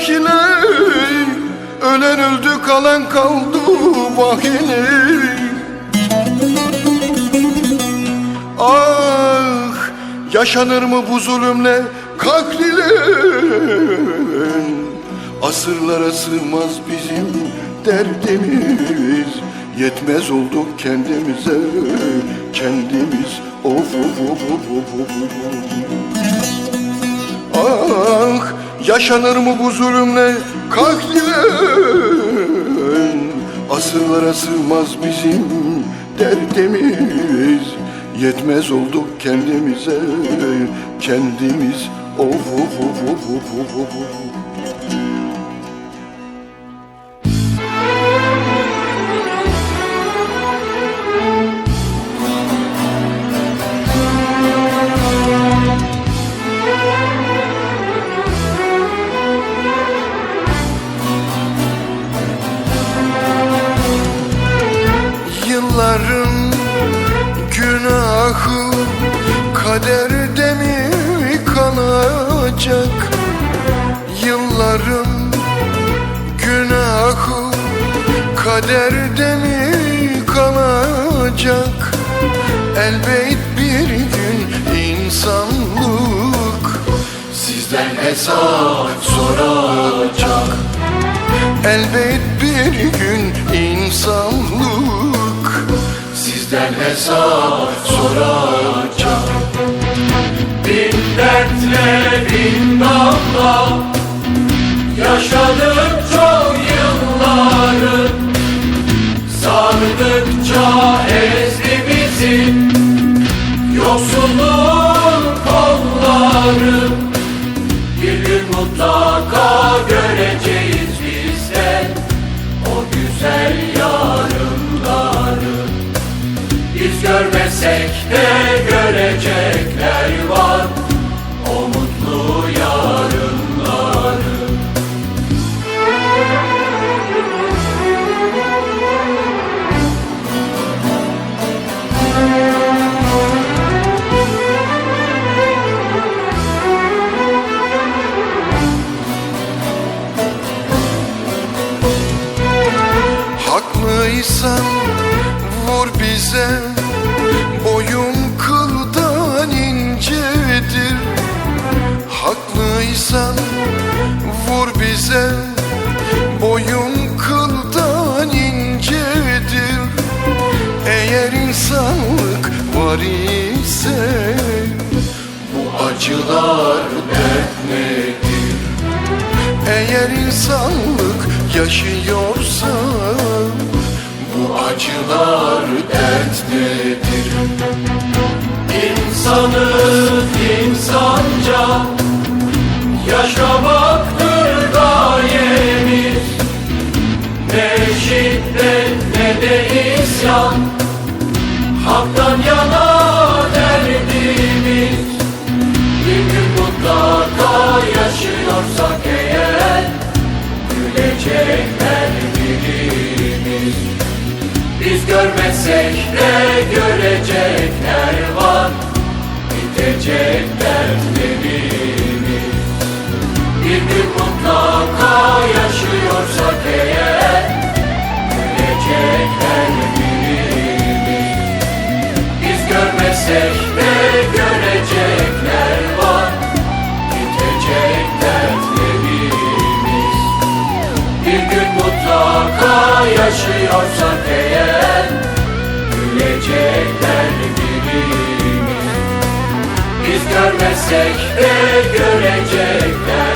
çile Ölen öldü kalan kaldı vahine Ah yaşanır mı bu zulümle kaklilen Asırlara sığmaz bizim derdimiz. Yetmez olduk kendimize kendimiz. Of of of of of of Ah yaşanır mı bu zulümle kaklilen Asırlara sığmaz bizim derdimiz. Yetmez olduk kendimize kendimiz. Of of of of of of of kaderde mi kalacak? Yılların günahı kaderde mi kalacak? Elbet bir gün insanlık sizden hesap soracak. Elbet bir gün insanlık sizden hesap soracak. Bin dertle bin damla Yaşadık çok yılları. Sardıkça ezdi bizi Yoksulluğun kolları. Gün mutlaka göreceğiz bizden O güzel yarınları. Biz görmesek de Haklıysan vur bize. Boyun kıldan incedir. Haklıysan vur bize. Boyun kıldan incedir. Eğer insanlık var ise Bu acılar dert nedir? Eğer insanlık yaşıyorsa acılar dert nedir? İnsanız insanca Yaşamaktır gayemiz Ne şiddet ne de isyan Hak'tan yana derdimiz Bir gün mutlaka yaşıyorsak eğer Gülecekler Görmesek de görecekler var? Bitecek dertlerimiz Bir gün mutlaka yaşıyorsak eğer Gülecekler birimiz Biz görmesek de görecekler var? Bitecek dertlerimiz Bir gün mutlaka yaşıyorsak eğer Gülecekler birimiz Biz görmesek de görecekler